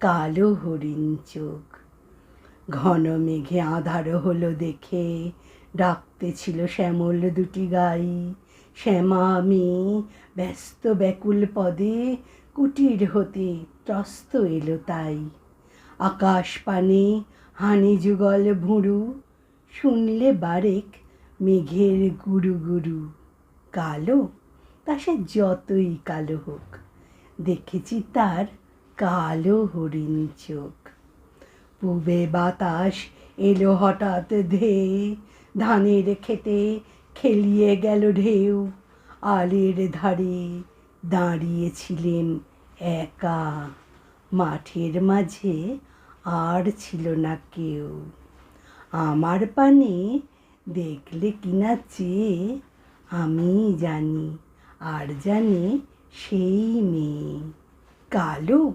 কালো হরিণ চোখ। ঘন মেঘে আধার হলো দেখে, ডাকতে ছিল শ্যামল দুটি গাই। শ্যামা মেয়ে ব্যস্ত ব্যাকুল পদে কুটির হতে ত্রস্ত এলো তাই। আকাশ পানে হানি যুগল ভুঁড়ু শুনলে বারেক মেঘের গুরু গুরু। কালো? তা সে যতই কালো হোক, দেখেছি তার কালো হরিণ চোখ। পূবে বাতাস এলো হঠাৎ ধেয়ে, ধানের খেতে খেলিয়ে গেল ঢেউ। আলের ধারে দাঁড়িয়েছিলেন একা। মাঠের মাঝে আর ছিল না কেউ। আমার পানে দেখলে কিনা চেয়ে, আমি জানি, আর জানি সেই মেয়ে। কালো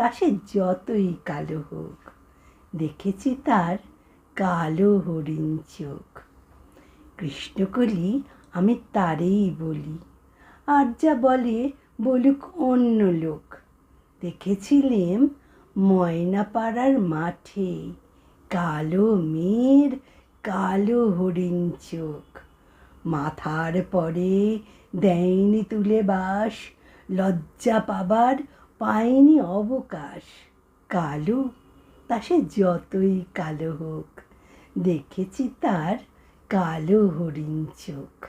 তা সে যতই কালো হোক, দেখেছি তার কালো হরিণ চোখ। কৃষ্ণকলি আমি তারেই বলি, আর যা বলে বলুক অন্য লোক। দেখেছিলেম ময়নাপাড়ার মাঠে কালো মেয়ের কালো হরিণ চোখ। মাথার পরে দেয়নি তুলে বাস, লজ্জা পাবার পায়নি অবকাশ। কালো তা সে যতই কালো হোক দেখেছি তার কালো হরিণ চোখ।